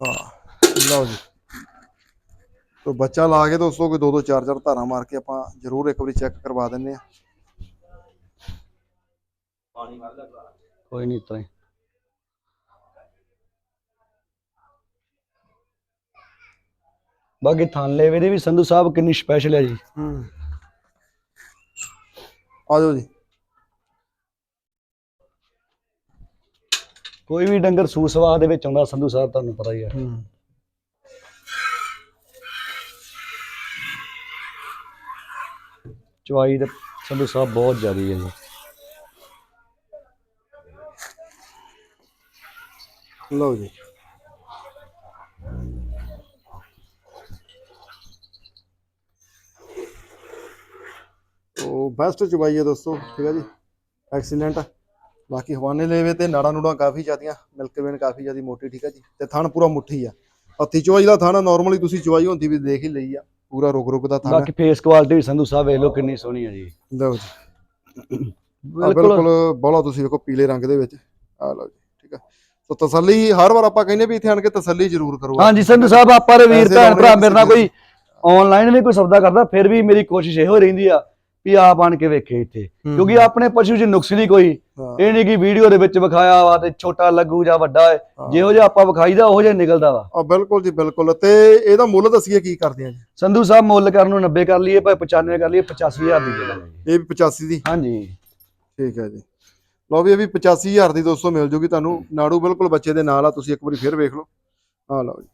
ਹਾਂ ਲਓ ਜੀ। ਤੋ ਬੱਚਾ ਲਾ ਕੇ ਦੋਸਤੋ ਕੋਈ ਦੋ ਦੋ ਚਾਰ ਚਾਰ ਧਾਰਾਂ ਮਾਰ ਕੇ ਆਪਾਂ ਜ਼ਰੂਰ ਇੱਕ ਵਾਰੀ ਚੈੱਕ ਕਰਵਾ ਦਿੰਨੇ ਆ।
ਕੋਈ ਨਹੀਂ ਇਤਰਾ ਹੀ ਬਾਕੀ ਥਾਨ ਲੇਵੇ ਦੀ ਵੀ ਸੰਧੂ ਸਾਹਿਬ ਕਿੰਨੀ ਸਪੈਸ਼ਲ ਹੈ ਜੀ।
ਹੂੰ। ਆ ਜਾਓ ਜੀ।
ਕੋਈ ਵੀ ਡੰਗਰ ਸੂਸਵਾ ਦੇ ਵਿੱਚ ਆਉਂਦਾ ਸੰਧੂ ਸਾਹਿਬ ਤੁਹਾਨੂੰ ਪਤਾ ਹੀ ਹੈ
ਹੂੰ।
ਚਵਾਈ ਤੇ ਸੰਧੂ ਸਾਹਿਬ ਬਹੁਤ ਜ਼ਿਆਦੀ ਹੈ ਜੀ।
ਲਓ ਜੀ। ਉਹ ਬੈਸਟ ਚੁਬਾਈ ਹੈ ਦੋਸਤੋ ਠੀਕ ਹੈ ਜੀ। ਐਕਸੀਲੈਂਟ ਬਾਕੀ ਹਵਾਨੇ ਲੈਵੇ ਤੇ ਨਾੜਾਂ ਨੂੜਾਂ ਕਾਫੀ ਜ਼ਿਆਦੀਆਂ ਮਿਲਕ ਵੇਨ ਕਾਫੀ ਜ਼ਿਆਦੀ ਮੋਟੀ ਠੀਕ ਹੈ ਜੀ। ਤੇ ਥਣ ਪੂਰਾ ਮੁੱਠੀ ਆ। ਹੱਥੀ ਚੁਬਾਈ ਦਾ ਥਣ ਨਾਰਮਲੀ ਤੁਸੀਂ ਚੁਬਾਈ ਹੁੰਦੀ ਵੀ ਦੇਖ ਹੀ ਲਈ ਆ। ਪੂਰਾ ਰੁਕ ਰੁਕ ਦਾ ਥਣ
ਬਾਕੀ ਫੇਸ ਕੁਆਲਿਟੀ ਵੀ ਸੰਧੂ ਸਾਹਿਬ ਵੇਖ ਲਓ ਕਿੰਨੀ ਸੋਹਣੀ ਹੈ ਜੀ।
ਲਓ ਜੀ।
ਬਿਲਕੁਲ।
ਬੋਲਾ ਤੁਸੀਂ ਵੇਖੋ ਪੀਲੇ ਰੰਗ ਦੇ ਵਿੱਚ। ਆ ਲਓ ਜੀ ਠੀਕ ਆ। ਸੋ ਤਸੱਲੀ ਹਰ ਵਾਰ ਆਪਾਂ ਕਹਿੰਦੇ ਵੀ ਇੱਥੇ ਆਣ ਕੇ ਤਸੱਲੀ ਜ਼ਰੂਰ ਕਰੋ।
ਹਾਂਜੀ ਸੰਧੂ ਸਾਹਿਬ ਆਪਾਂ ਦੇ ਵੀਰ ਭੈਣ ਭਰਾ ਮੇਰੇ ਨਾਲ ਕੋਈ ਆਨਲਾਈਨ ਵੀ ਕੋਈ ਸੌਦਾ ਕਰਦਾ ਫਿਰ ਵੀ ਮੇਰੀ ਕੋਸ਼ਿਸ਼ ਇਹੋ ਰਹਿੰਦੀ ਆ ਵੀ ਆਪ ਆਣ ਕੇ ਵੇਖੇ ਇੱਥੇ। ਕਿਉਂਕਿ ਆਪਣੇ ਪਸ਼ੂ 'ਚ ਨੁਕਸ ਨਹੀਂ ਕੋਈ। ਇਹ ਨਹੀਂ ਕਿ ਵੀਡੀਓ ਦੇ ਵਿੱਚ ਵਿਖਾਇਆ ਵਾ ਤੇ ਛੋਟਾ ਲੱਗੂ ਜਾਂ ਵੱਡਾ ਹੈ। ਜਿਹੋ ਜਿਹਾ ਆਪਾਂ ਵਿਖਾਈਦਾ ਉਹੋ ਜਿਹਾ ਨਿਕਲਦਾ ਵਾ।
ਆ ਬਿਲਕੁਲ ਜੀ ਬਿਲਕੁਲ। ਤੇ ਇਹਦਾ ਮੁੱਲ ਦੱਸੀਏ ਕੀ ਕਰਦੇ ਆ ਜੀ?
ਸੰਧੂ ਸਾਹਿਬ ਮੁੱਲ ਕਰਨ ਨੂੰ 90 ਕਰ ਲਈਏ ਭਾਵੇਂ 95 ਕਰ ਲਈਏ 85000 ਦੀ ਦੇ ਦਾਂਗੇ।
ਇਹ ਵੀ 85 ਦੀ?
ਹਾਂਜੀ।
ਠੀਕ ਹੈ ਜੀ। ਲਓ ਵੀ ਇਹ ਵੀ 85000 ਦੀ ਦੋਸਤੋ ਮਿਲ ਜੂਗੀ ਤੁਹਾਨੂੰ। ਨਾੜੂ ਬਿਲਕੁਲ ਬੱਚੇ ਦੇ ਨਾਲ ਆ ਤੁਸੀਂ ਇੱਕ ਵਾਰੀ ਫੇਰ ਵੇਖ ਲਓ। ਆ ਲਓ ਜੀ।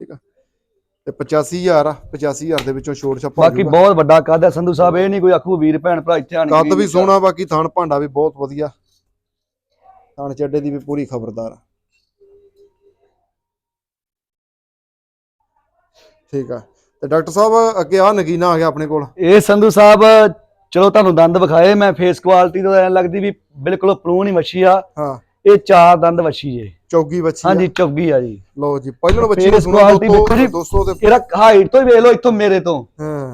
ਠੀਕ ਆ। ਤੇ 85000 ਆ 85000 ਦੇ ਵਿੱਚੋਂ ਛੋੜ ਛੱਪਾ
ਬਾਕੀ ਬਹੁਤ ਵੱਡਾ ਕੱਦ ਹੈ ਸੰਧੂ ਸਾਹਿਬ ਇਹ ਨਹੀਂ ਕੋਈ ਆਖੂ ਵੀਰ ਭੈਣ ਭਰਾ ਇੱਥੇ ਆਣ ਕੇ
ਕੱਦ ਵੀ ਸੋਹਣਾ ਬਾਕੀ ਥਣ ਭਾਂਡਾ ਵੀ ਬਹੁਤ ਵਧੀਆ। ਥਣ ਚੱਡੇ ਦੀ ਵੀ ਪੂਰੀ ਖਬਰਦਾਰ। ਠੀਕ ਆ। ਤੇ ਡਾਕਟਰ ਸਾਹਿਬ ਅੱਗੇ ਆ ਨਗੀਨਾ ਆ ਗਿਆ ਆਪਣੇ ਕੋਲ।
ਇਹ ਸੰਧੂ ਸਾਹਿਬ ਚਲੋ ਤੁਹਾਨੂੰ ਦੰਦ ਵਿਖਾਏ ਮੈਂ ਫੇਸ ਕੁਆਲਿਟੀ ਤੋਂ ਐ ਲੱਗਦੀ ਵੀ ਬਿਲਕੁਲ ਪ੍ਰੂਨ ਹੀ ਮੱਛੀ ਆ।
ਹਾਂ।
ਇਹ ਚਾਰ ਦੰਦ ਵੱਛੀ ਜੇ।
ਚੌਗੀ ਆ।
ਹਾਂਜੀ ਚੌਗੀ ਆ ਜੀ।
ਲਓ ਜੀ ਪਹਿਲਾਂ ਬੱਚੀ ਨੂੰ ਸੁਣੋ। ਦੋਸਤੋ ਤੇ
ਇਹਦਾ ਹਾਈਟ ਤੋਂ ਹੀ ਵੇਖ ਲਓ ਇੱਥੋਂ ਮੇਰੇ ਤੋਂ।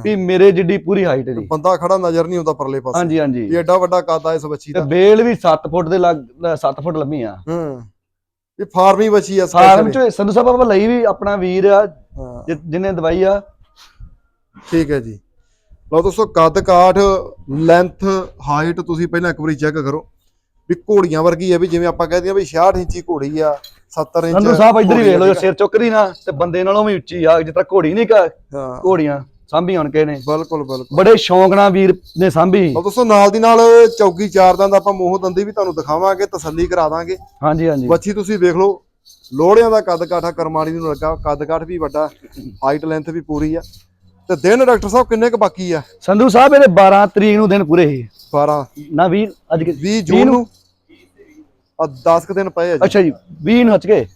ਵੀ ਮੇਰੇ ਜਿੱਡੀ ਪੂਰੀ ਹਾਈਟ ਦੀ
ਬੰਦਾ ਖੜਾ ਨਜ਼ਰ ਨਹੀਂ ਆਉਂਦਾ ਪਰਲੇ ਪਾਸੇ।
ਹਾਂਜੀ ਹਾਂਜੀ।
ਇਹ ਐਡਾ ਵੱਡਾ ਕੱਦ ਇਸ
ਤੇ
ਦਾ?
ਬੇਲ ਵੀ 7 ਫੁੱਟ ਦੇ ਲੱਗ 7 ਫੁੱਟ ਲੰਮੀ ਆ।
ਹਾਂ। ਇਹ ਫਾਰਮੀ ਬੱਚੀ ਆ
ਫਾਰਮ ਚ ਸੰਧੂ ਸਾਹਿਬ ਆਪਾਂ ਲਈ ਵੀ ਆਪਣਾ ਵੀਰ ਆ ਜਿਹਨੇ ਦਵਾਈ ਆ।
ਠੀਕ ਹੈ ਜੀ। ਲਓ ਦੋਸਤੋ ਕੱਦ ਕਾਠ ਲੈਂਥ ਹਾਈਟ ਤੁਸੀਂ ਪਹਿਲਾਂ ਇੱਕ ਵਾਰੀ ਚੈੱਕ ਕਰੋ। ਵੀ ਘੋੜੀਆਂ ਵਰਗੀ ਹੈ ਵੀ ਜਿਵੇਂ ਆਪਾਂ ਕਹਦੇ ਆ ਵੀ 66 ਇੰਚੀ ਘੋੜੀ ਆ 70 ਇੰਚ
ਸੰਧੂ ਸਾਹਿਬ ਇੱਧਰ ਹੀ
ਆ,
ਵੇਖ ਲਓ
ਠੀਕ
ਸਿਰ ਚੁੱਕਦੀ ਨਾ ਤੇ ਬੰਦੇ ਨਾਲੋਂ ਵੀ ਉੱਚੀ ਆ ਜਿਸ ਤਰ੍ਹਾਂ ਘੋੜੀ ਨਹੀਂ ਕਾ
ਆ। ਹਾਂ।
ਘੋੜੀਆਂ ਸਾਂਭੀ ਹੁਣ ਕੇ ਨੇ
ਬਿਲਕੁਲ ਬਿਲਕੁਲ।
ਬੜੇ ਸ਼ੌਂਕ ਨਾਲ ਵੀਰ ਨੇ ਸਾਂਭੀ।
ਲਓ ਦੋਸਤੋ ਨਾਲ ਦੀ ਨਾਲ ਚੌਗੀ ਚਾਰ ਦੰਦ ਆਪਾਂ ਮੋਹ ਦੰਦੀ ਵੀ ਤੁਹਾਨੂੰ ਦਿਖਾਵਾਂਗੇ ਤਸੱਲੀ ਕਰਾ ਦਾਂਗੇ।
ਹਾਂਜੀ ਹਾਂਜੀ।
ਬੱਚੀ ਤੁਸੀਂ ਵੇਖ ਲਓ ਲੋੜਿਆਂ ਦਾ ਕੱਦ ਕਾਠਾ ਕਰਮਾਲੀ ਨੂੰ ਲੱਗਾ ਕੱਦ ਕਾਠ ਵੀ ਵੱਡਾ ਹਾਈਟ ਲੈਂਥ ਵੀ ਪੂਰੀ ਆ। ਤੇ ਦਿਨ ਡਾਕਟਰ ਸਾਹਿਬ ਕਿੰਨੇ ਕੁ ਬਾਕੀ ਆ?
ਸੰਧੂ ਸਾਹਿਬ ਇਹਦੇ 12 ਤਰੀਕ ਨੂੰ ਦਿਨ ਪੂਰੇ ਸੀ।
12
ਨਾ ਵੀਰ ਅੱਜ ਕਿ
20 ਜੂਨ ਨੂੰ? ਆ 10 ਕੁ ਦਿਨ ਪਏ ਆ ਜੀ।
ਅੱਛਾ ਜੀ 20 ਨੂੰ ਹੱਚ ਗਏ?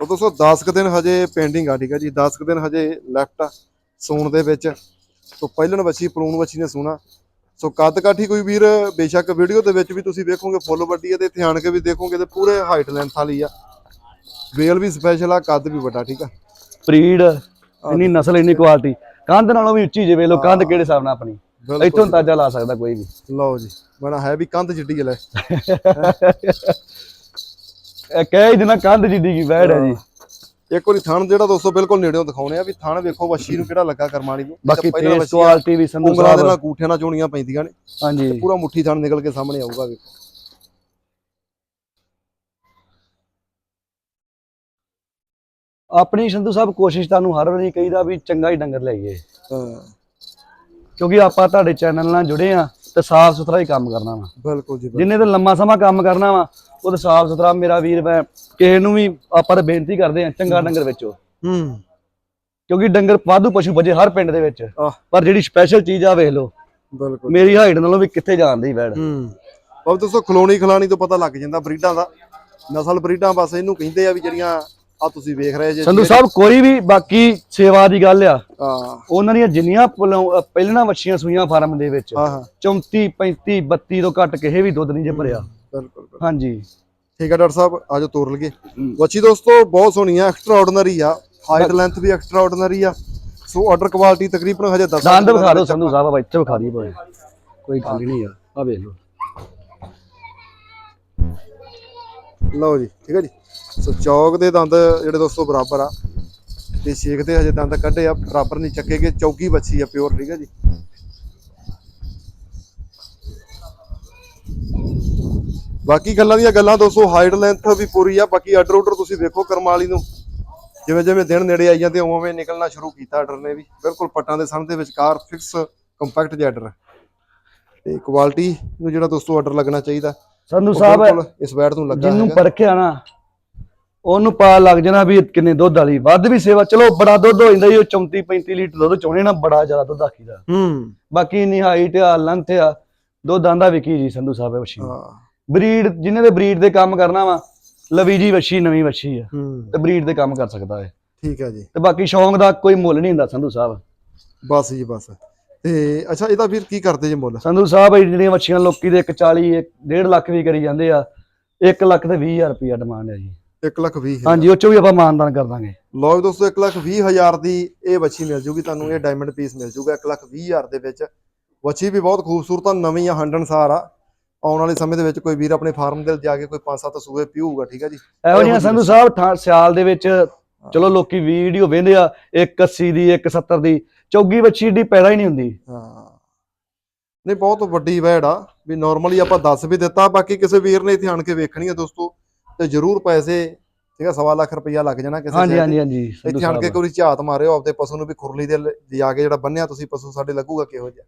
ਉਹ ਦੋਸਤੋ 10 ਕੁ ਦਿਨ ਹਜੇ ਪੈਂਡਿੰਗ ਆ ਠੀਕ ਆ ਜੀ? 10 ਕੁ ਦਿਨ ਹਜੇ ਲੈਫਟ ਆ ਸੂਣ ਦੇ ਵਿੱਚ। ਸੋ ਪਹਿਲਣ ਵੱਛੀ ਪਲੂਣ ਵੱਛੀ ਨੇ ਸੂਣਾ। ਸੋ ਕੱਦ ਕਾਠੀ ਕੋਈ ਵੀਰ ਬੇਸ਼ੱਕ ਵੀਡੀਓ ਦੇ ਵਿੱਚ ਵੀ ਤੁਸੀਂ ਵੇਖੋਗੇ ਫੁੱਲ ਵੱਡੀ ਹੈ ਤੇ ਇੱਥੇ ਆਣ ਕੇ ਵੀ ਦੇਖੋਗੇ ਤੇ ਪੂਰੇ ਹਾਈਟ ਲੈਂਥ ਵਾਲੀ ਆ। ਵੇਲ ਵੀ ਸਪੈਸ਼ਲ ਆ ਕੱਦ ਵੀ ਵੱਡਾ ਠੀਕ ਆ।
ਬਰੀਡ ਇੰਨੀ ਨਸਲ ਇੰਨੀ ਕੁਆਲਿਟੀ ਕੰਧ ਨਾਲੋਂ ਵੀ ਉੱਚੀ ਜੇ ਵੇਖ ਲਓ ਕੰਧ ਕਿਹੜੇ ਹਿਸਾਬ ਨਾਲ ਆਪਣੀ? ਇੱਥੋਂ ਅੰਦਾਜ਼ਾ ਲਾ ਸਕਦਾ ਕੋਈ ਵੀ।
ਲਓ ਜੀ ਬਣਾ ਹੈ ਵੀ ਕੰਧ ਜਿੱਡੀ ਲੈ
ਇਹ ਕਹਿ ਦੇਣਾ ਕੰਧ ਜਿੱਡੀ ਕੀ ਵੈੜ ਹੈ ਜੀ।
ਇੱਕ ਵਾਰੀ ਥਣ ਜਿਹੜਾ ਦੋਸਤੋ ਬਿਲਕੁਲ ਨੇੜਿਓਂ ਦਿਖਾਉਣੇ ਆ ਵੀ ਥਣ ਵੇਖੋ ਵੱਛੀ ਨੂੰ ਕਿਹੜਾ ਲੱਗਾ ਕਰਮਾਣੀ ਨੂੰ।
ਬਾਕੀ
ਪਹਿਲਾਂ
ਫੇਸ ਕੁਆਲਿਟੀ ਵੀ ਸੰਧੂ
ਉਂਗਲਾਂ ਦੇ ਨਾਲ
ਸਾਹਿਬ
ਗੂਠਿਆਂ ਨਾਲ ਚੋਣੀਆਂ ਪੈਂਦੀਆਂ ਨੇ।
ਹਾਂਜੀ।
ਪੂਰਾ ਮੁੱਠੀ ਥਣ ਨਿਕਲ ਕੇ ਸਾਹਮਣੇ ਆਊਗਾ ਵੇਖੋ।
ਆਪਣੀ ਸੰਧੂ ਸਾਹਿਬ ਕੋਸ਼ਿਸ਼ ਤੁਹਾਨੂੰ ਹਰ ਵਾਰੀ ਕਹੀਦਾ ਵੀ ਚੰਗਾ ਹੀ ਡੰਗਰ ਲਈਏ।
ਹਾਂ।
ਕਿਉਂਕਿ ਆਪਾਂ ਤੁਹਾਡੇ ਚੈਨਲ ਨਾਲ ਜੁੜੇ ਆ ਤੇ ਸਾਫ਼ ਸੁਥਰਾ ਹੀ ਕੰਮ ਕਰਨਾ ਵਾ।
ਬਿਲਕੁਲ ਜੀ।
ਜਿੰਨੇ ਤੇ ਲੰਮਾ ਸਮਾਂ ਕੰਮ ਕਰਨਾ ਵਾ ਉਹ ਤੇ ਸਾਫ਼ ਸੁਥਰਾ ਮੇਰਾ ਵੀਰ ਮੈਂ ਕਿਸੇ ਨੂੰ ਵੀ ਆਪਾਂ ਤਾਂ ਬੇਨਤੀ ਕਰਦੇ ਆ ਚੰਗਾ ਡੰਗਰ ਵੇਚੋ।
ਹੂੰ।
ਕਿਉਂਕਿ ਡੰਗਰ ਵਾਧੂ ਪਸ਼ੂ ਵਜੇ ਹਰ ਪਿੰਡ ਦੇ ਵਿੱਚ। ਪਰ ਜਿਹੜੀ ਸਪੈਸ਼ਲ ਚੀਜ਼ ਆ ਵੇਖ ਲਓ
ਬਿਲਕੁਲ।
ਮੇਰੀ ਹਾਈਟ ਨਾਲੋਂ ਵੀ ਕਿੱਥੇ ਜਾਂਦੀ ਵੈੜ।
ਹੂੰ। ਬਾਬ ਦੋਸਤੋ ਖਲੋਣੀ ਖਲਾਣੀ ਤੋਂ ਪਤਾ ਲੱਗ ਜਾਂਦਾ ਬਰੀਡਾਂ ਦਾ। ਨਸਲ ਬਰੀਡਾਂ ਬਸ ਇਹਨੂੰ ਕਹਿੰਦੇ ਆ ਵੀ ਜਿਹੜੀਆਂ ਆ ਤੁਸੀਂ ਵੇਖ ਰਹੇ ਜੇ
ਸੰਧੂ ਸਾਹਿਬ ਕੋਈ ਵੀ ਬਾਕੀ ਸੇਵਾ ਦੀ ਗੱਲ ਆ
ਹਾਂ।
ਉਹਨਾਂ ਦੀਆਂ ਜਿੰਨੀਆਂ ਪਹਿਲੀਆਂ ਵੱਛੀਆਂ ਸੂਈਆਂ ਫਾਰਮ ਦੇ ਵਿੱਚ
ਹਾਂ ਹਾਂ।
34 35 32 ਤੋਂ ਘੱਟ ਕਿਸੇ ਵੀ ਦੁੱਧ ਨਹੀਂ ਜੇ ਭਰਿਆ।
ਬਿਲਕੁਲ।
ਹਾਂਜੀ।
ਠੀਕ ਹੈ ਡਾਕਟਰ ਸਾਹਿਬ ਆਜੋ ਤੋਰ ਲਈਏ। ਵੱਛੀ ਦੋਸਤੋ ਬਹੁਤ ਸੋਹਣੀ ਆ। ਐਕਸਟਰਾ ਆਰਡੀਨਰੀ ਆ ਹਾਈਟ ਲੈਂਥ ਵੀ ਐਕਸਟਰਾ ਆਰਡੀਨਰੀ ਆ। ਸੋ ਆਰਡਰ ਕੁਆਲਿਟੀ ਤਕਰੀਬਨ ਹਜੇ 10
ਦੰਦ ਵਿਖਾ ਦਿਓ ਸੰਧੂ ਸਾਹਿਬ ਇੱਥੇ ਵਿਖਾ ਦਈਏ ਕੋਈ ਗੱਲ ਨਹੀਂ ਆ। ਆ ਵੇਖ ਲਓ।
ਲਓ ਜੀ, ਠੀਕ ਹੈ ਜੀ। ਸੋ ਚੌਕ ਦੇ ਦੰਦ ਜਿਹੜੇ ਦੋਸਤੋ ਬਰਾਬਰ ਆ। ਤੇ ਛੇਕ ਦੇ ਹਜੇ ਦੰਦ ਕੱਢੇ ਆ, ਬਰਾਬਰ ਨਹੀਂ ਚੱਕੇ ਚੌਕੀ ਬੱਚੀ ਆ ਪਿਓਰ ਠੀਕ ਹੈ ਜੀ। ਬਾਕੀ ਗੱਲਾਂ ਦੀਆਂ ਗੱਲਾਂ ਦੋਸਤੋ ਹਾਈਟ ਲੈਂਥ ਵੀ ਪੂਰੀ ਆ, ਬਾਕੀ ਆਰਡਰ ਆਰਡਰ ਤੁਸੀਂ ਵੇਖੋ ਕਰਮਾਲੀ ਨੂੰ। ਜਿਵੇਂ ਜਿਵੇਂ ਦਿਨ ਨੇੜੇ ਆਈ ਜਾਂਦੇ ਉਵੇਂ ਉਵੇਂ ਨਿਕਲਣਾ ਸ਼ੁਰੂ ਕੀਤਾ ਆਰਡਰ ਨੇ ਵੀ। ਬਿਲਕੁਲ ਪੱਟਾਂ ਦੇ ਸਣ ਦੇ ਵਿਚਕਾਰ ਫਿਕਸ ਕੰਪੈਕਟ ਜਿਹਾ ਆਰਡਰ ਤੇ ਕੁਆਲਿਟੀ ਨੂੰ ਜਿਹੜਾ ਦੋਸਤੋ ਆਰਡਰ ਲੱਗਣਾ ਚਾਹੀਦਾ।
ਸੰਧੂ ਸਾਹਿਬ
ਬਿਲਕੁਲ ਇਸ ਵੈਟ ਨੂੰ ਲੱਗਾ
ਜਿਹਨੂੰ
ਹੈਗਾ।
ਪਰਖਿਆ ਨਾ ਉਹਨੂੰ ਪਾ ਲੱਗ ਜਾਣਾ ਵੀ ਕਿੰਨੇ ਦੁੱਧ ਵਾਲੀ ਵੱਧ ਵੀ ਸੇਵਾ ਚਲੋ ਬੜਾ ਦੁੱਧ ਹੋ ਜਾਂਦਾ ਜੀ ਉਹ 34 35 ਲੀਟਰ ਦੁੱਧ ਚੋਣੇ ਨਾ ਬੜਾ ਜ਼ਿਆਦਾ ਦੁੱਧ ਆਖੀਦਾ।
ਹੂੰ।
ਬਾਕੀ ਇੰਨੀ ਹਾਈਟ ਆ ਲੈਂਥ ਆ ਦੁੱਧ ਆਂਦਾ ਵਿਕੀ ਜੀ ਸੰਧੂ ਸਾਹਿਬ ਇਹ ਵਸ਼ੀ
ਹਾਂ।
ਬਰੀਡ ਜਿਹਨੇ ਦੇ ਬਰੀਡ ਦੇ ਕੰਮ ਕਰਨਾ ਵਾ ਲਵੀ ਜੀ ਵਸ਼ੀ ਨਵੀਂ ਵਸ਼ੀ ਆ।
ਹੂੰ।
ਤੇ ਬਰੀਡ ਦੇ ਕੰਮ ਕਰ ਸਕਦਾ ਹੈ
ਠੀਕ ਹੈ ਜੀ। ਤੇ
ਤੇ ਬਾਕੀ ਸ਼ੌਂਕ ਦਾ ਕੋਈ ਮੁੱਲ ਨਹੀਂ ਹੁੰਦਾ ਸੰਧੂ ਸਾਹਿਬ।
ਬਸ ਜੀ ਬਸ। ਤੇ ਅੱਛਾ ਇਹਦਾ ਵੀਰ ਕੀ ਕਰਦੇ ਜੇ ਮੁੱਲ?
ਸੰਧੂ ਸਾਹਿਬ ਇਹ ਜਿਹੜੀਆਂ ਵੱਛੀਆਂ ਲੋਕੀ ਦੇ 140 1.5 ਲੱਖ ਵੀ ਕਰੀ ਜਾਂਦੇ ਆ। 1 ਲੱਖ ਤੇ 20000 ਰੁਪਇਆ ਡਿਮਾਂਡ ਹੈ ਜੀ।
1 ਲੱਖ 20
ਹਾਂਜੀ ਉਹ ਚੋਂ ਵੀ ਆਪਾਂ ਮਾਨਦਾਨ ਕਰ ਦਾਂਗੇ।
ਲਓ ਜੀ ਦੋਸਤੋ 1 ਲੱਖ 20 ਹਜ਼ਾਰ ਦੀ ਇਹ ਵੱਛੀ ਮਿਲ ਜੂਗੀ ਤੁਹਾਨੂੰ ਇਹ ਡਾਇਮੰਡ ਪੀਸ ਮਿਲ ਜੂਗਾ। 1 ਲੱਖ 20 ਹਜ਼ਾਰ ਦੇ ਵਿੱਚ ਵੱਛੀ ਵੀ ਬਹੁਤ ਖੂਬਸੂਰਤ ਆ ਨਵੀਂ ਆ ਹੰਡਣਸਾਰ ਆ। ਆਉਣ ਵਾਲੇ ਸਮੇਂ ਦੇ ਵਿੱਚ ਕੋਈ ਵੀਰ ਆਪਣੇ ਫਾਰਮ ਦੇ ਜਾ ਕੇ ਕੋਈ 5-7 ਸੂਏ ਪੀਊਗਾ ਠੀਕ ਆ ਜੀ?
ਇਹੋ ਜਿਹੀਆਂ ਸੰਧੂ ਸਾਹਿਬ ਸਿਆਲ ਦੇ ਵਿੱਚ ਚਲੋ ਲੋਕੀ ਵੀਡੀਓ ਵੇਂਦੇ ਆ 180 ਦੀ 170 ਦੀ ਚੌਗੀ ਵੱਛੀ ਏਡੀ ਪੈਦਾ ਹੀ ਨਹੀਂ ਹੁੰਦੀ।
ਹਾਂ। ਨਹੀਂ ਬਹੁਤ ਵੱਡੀ ਵੈੜ ਆ ਵੀ ਨਾਰਮਲੀ ਆਪਾਂ ਦੱਸ ਵੀ ਦਿੱਤਾ ਬਾਕੀ ਕਿਸੇ ਵੀਰ ਨੇ ਇੱਥੇ ਆਣ ਕੇ ਵੇਖਣੀ ਆ ਦੋਸਤੋ ਤੇ ਜ਼ਰੂਰ ਪੈਸੇ ਠੀਕ ਆ ਸਵਾ ਲੱਖ ਰੁਪਈਆ ਲੱਗ ਜਾਣਾ ਕਿਸੇ
ਹਾਂਜੀ ਹਾਂਜੀ। ਹਾਂਜੀ
ਇੱਥੇ ਆਣ ਕੇ। ਕੋਈ ਝਾਤ ਮਾਰਿਓ ਆਪਦੇ ਪਸ਼ੂ ਨੂੰ ਵੀ ਖੁਰਲੀ ਦੇ ਲਿਜਾ ਕੇ ਜਿਹੜਾ ਬੰਨਿਆ ਤੁਸੀਂ ਪਸ਼ੂ ਸਾਡੇ ਲੱਗੂਗਾ ਕਿਹੋ ਜਿਹਾ।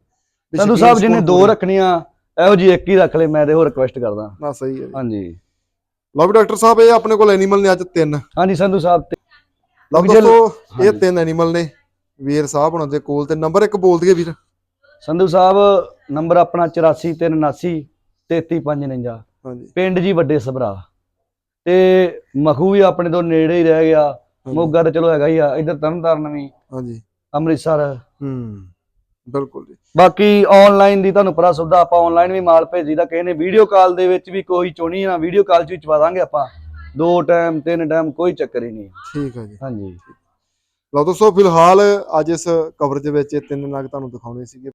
ਸੰਧੂ ਸਾਹਿਬ ਜਿਹਨੇ ਦੋ ਰੱਖਣੀਆਂ ਇਹੋ ਜੀ ਇੱਕ ਹੀ ਰੱਖ ਲੈ ਮੈਂ ਤੇ ਹੋਰ ਰਿਕੁਐਸਟ ਕਰਦਾ।
ਨਾ ਸਹੀ ਹੈ।
ਹਾਂਜੀ।
ਲਓ ਵੀ ਡਾਕਟਰ ਸਾਹਿਬ ਇਹ ਆਪਣੇ ਕੋਲ ਐਨੀਮਲ ਨੇ ਅੱਜ ਤਿੰਨ।
ਹਾਂਜੀ ਸੰਧੂ ਸਾਹਿਬ
ਲਓ
ਵੀ ਜੇ-
ਦੋਸਤੋ ਇਹ
ਹਾਂਜੀ।
ਤਿੰਨ ਐਨੀਮਲ ਨੇ ਵੀਰ ਸਾਹਿਬ ਹੁਣਾਂ ਦੇ ਕੋਲ ਤੇ ਨੰਬਰ ਇੱਕ ਬੋਲ ਦਈਏ ਵੀਰ।
ਸੰਧੂ ਸਾਹਿਬ ਨੰਬਰ ਆਪਣਾ 8439 33549
ਹਾਂਜੀ।
ਪਿੰਡ ਜੀ ਵੱਡੇ ਸਭਰਾ। ਤੇ ਮਖੂ ਵੀ ਆਪਣੇ ਤੋਂ ਨੇੜੇ ਹੀ ਰਹਿ ਗਿਆ। ਮੋਗਾ ਤੇ ਚਲੋ ਹੈਗਾ ਹੀ ਆ ਇਧਰ ਤਰਨਤਾਰਨ ਵੀ।
ਹਾਂਜੀ।
ਅੰਮ੍ਰਿਤਸਰ।
ਹੂੰ ਬਿਲਕੁਲ ਜੀ।
ਬਾਕੀ ਆਨਲਾਈਨ ਦੀ ਤੁਹਾਨੂੰ ਪਤਾ ਸੁਵਿਧਾ ਆਪਾਂ ਆਨਲਾਈਨ ਵੀ ਮਾਲ ਭੇਜੀਦਾ। ਕਿਸੇ ਨੇ ਵੀਡੀਓ ਕਾਲ ਦੇ ਵਿੱਚ ਵੀ ਕੋਈ ਚੋਣੀ ਨਾ ਵੀਡੀਓ ਕਾਲ ਚ ਵੀ ਚਵਾ ਦਾਂਗੇ ਆਪਾਂ। ਦੋ ਟਾਈਮ ਤਿੰਨ ਟਾਈਮ ਕੋਈ ਚੱਕਰ ਹੀ ਨਹੀਂ
ਠੀਕ ਹੈ ਜੀ।
ਹਾਂਜੀ।
ਲਓ ਦੋਸਤੋ ਫਿਲਹਾਲ ਅੱਜ ਇਸ ਕਵਰੇਜ ਵਿੱਚ ਇਹ ਤਿੰਨ ਨਗ ਤੁਹਾਨੂੰ ਦਿਖਾਉਣੇ ਸੀਗੇ।